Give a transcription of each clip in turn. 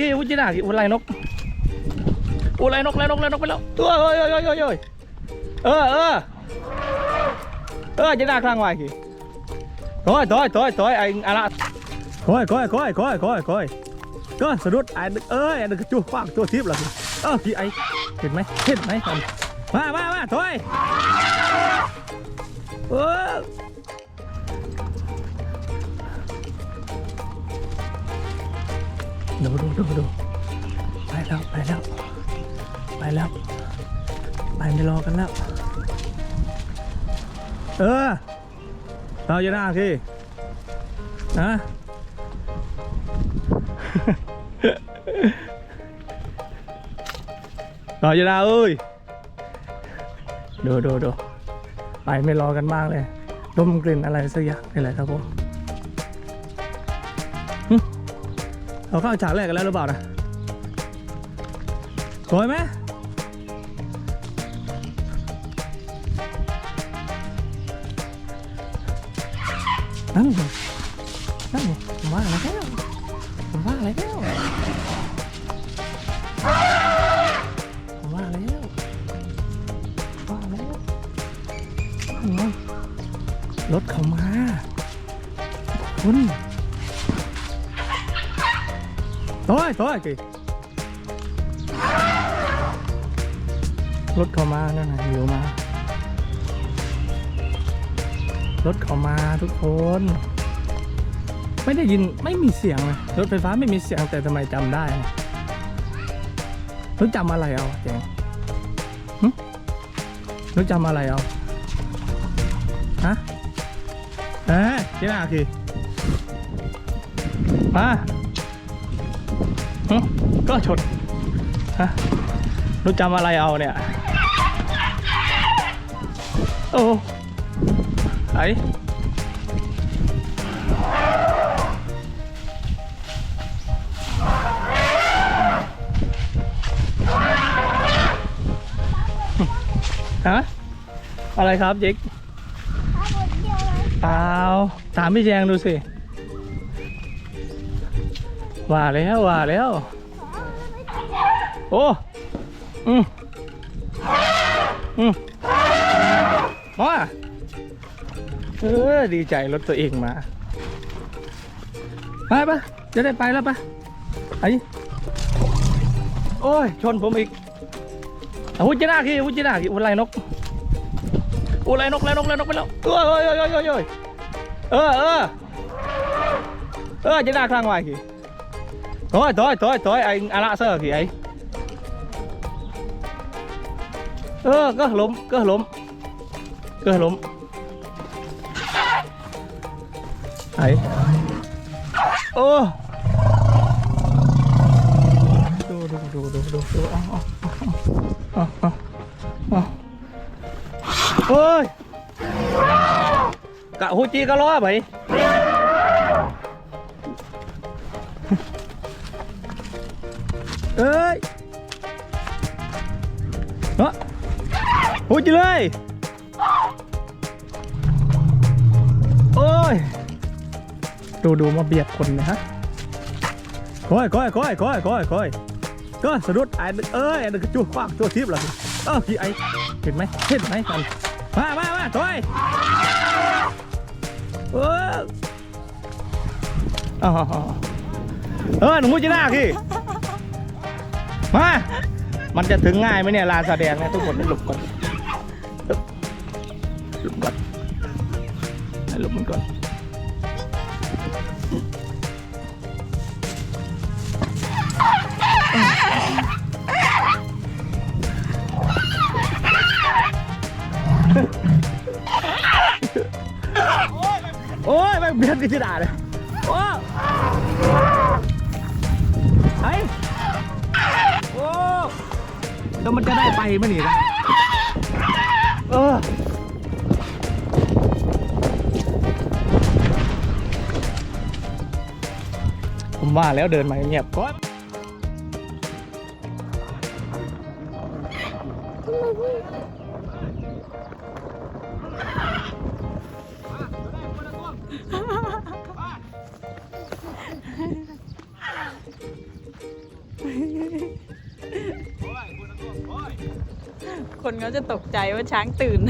ขี้วุ้จินาขี้อุ้ยไล่นกอุไล่นกไล่นกไล่นกไปแล้วตัวเอ้ยเอ้ยเอ้ยเอ้ยเอ้ยเออเออเออจินาคลั่งไว้ขี้ถอยถอยถอยถอยไอ้อะไรถอยถอยถอยถอยถอยถอยก็สะดุดไอ้นึกเอ้ยไอ้นึกจู่ฟากตัวทิพย์ละเออขี้ไอ้เห็นไหมเห็นไหมมันมามามาถอย ดูดูไปแล้วไปแล้วไปแล้วไปไม่รอกันแล้ว เออเราจะหน้าที่นะเราจะหน้าเอ้ยดูดูดูไปไม่รอกันมากเลยดมกลิ่นอะไรสักอย่างนี่แหละครับผม เราเข้าฉากแรกกันแล้วหรือเปล่านะสวยไหมนั่นไงนั่นไงผมว่าอะไรแล้วผมว่าอะไรแล้วผมว่าแล้วว่าแล้วว่าไงรถเขามาคุณ thôi thôi kì r ถเข้ามานั่นนะหิวมา รถเข้ามาทุกคน ไม่ได้ยินไม่มีเสียงเลยรถไฟฟ้าไม่มีเสียงแต่ทำไมจำได้รู้จำอะไรเอาเจงหึรู้จำอะไรเอาฮะเอ๊ะเจ้าหน้าคือมา หึก็ชนฮะรู้จำอะไรเอาเนี่ย โอ้ไอฮะอะไรครับจิกเปล่าถามพี่แจงดูสิ ว่าแล้วว่าแล้ว โอ้อืมอืมมาเออดีใจรถตัวเองมา ไปปะจะได้ไปแล้วปะไอ้โอ้ย ชนผมอีกอุจีน่าขี้อาวุธจีน่าขี้อุ้ยไล่นกอุ้ยไล่นกไล่นกไล่นกไปแล้วเอ้ยเอ้ยเอ้ยเอ้ยเอ้ยเออเออเออจีน่าคลั่งไว้ขี้ Tối tối tối tối anh ala lạ sơ kì ấy. Ơ cơ lốm, cơ lốm, cơ lốm. ấy ô. Đồ đồ đồ đồ đồ đồ à, à, à, ôi. Cả hú chi cá lo vậy? พูดจีเลย โอ้ย ดูดูมาเบียดคนนะฮะก้อยก้อยก้อยก้อยก้อยก้อยก็สะดุดไอ้เอ้ยไอ้นึกจู่ฟากตัวทิพย์ละเออพี่ไอ้เห็นไหมเห็นไหมกันมามามาถอยเอออ๋อเออหนูมุจิน่าพี่มา มันจะถึงง่ายไหมเนี่ยลานแสดงเนี่ยทุกคนหลบก่อน หลบก่อนให้หลบมันก่อนโอ้ยไม่เบียดกันจะด่าเลยโอ้ไอ้โอ้แล้วมันจะได้ไปไหมนี่นะเออ ว่าแล้วเดินมาเงียบก็คนเขาจะตกใจว่าช้างตื่น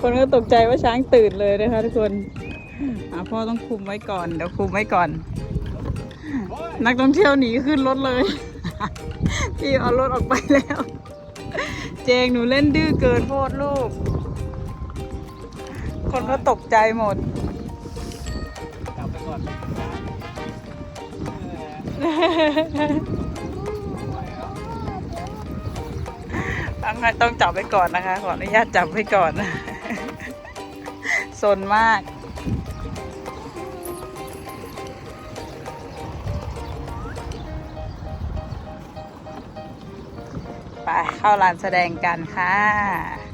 คนก็ตกใจว่าช้างตื่นเลยนะคะทุกคน พ่อต้องคุมไว้ก่อน เดี๋ยวคุมไว้ก่อน นักท่องเที่ยวหนีขึ้นรถเลย พี่เอารถออกไปแล้ว เจงหนูเล่นดื้อเกินโพดลูก คนก็ตกใจหมดกลับไปก่อนต้องให้ต้องจับไว้ก่อนนะคะ ขออนุญาตจับไว้ก่อนสนมาก เข้าลานแสดงกันค่ะ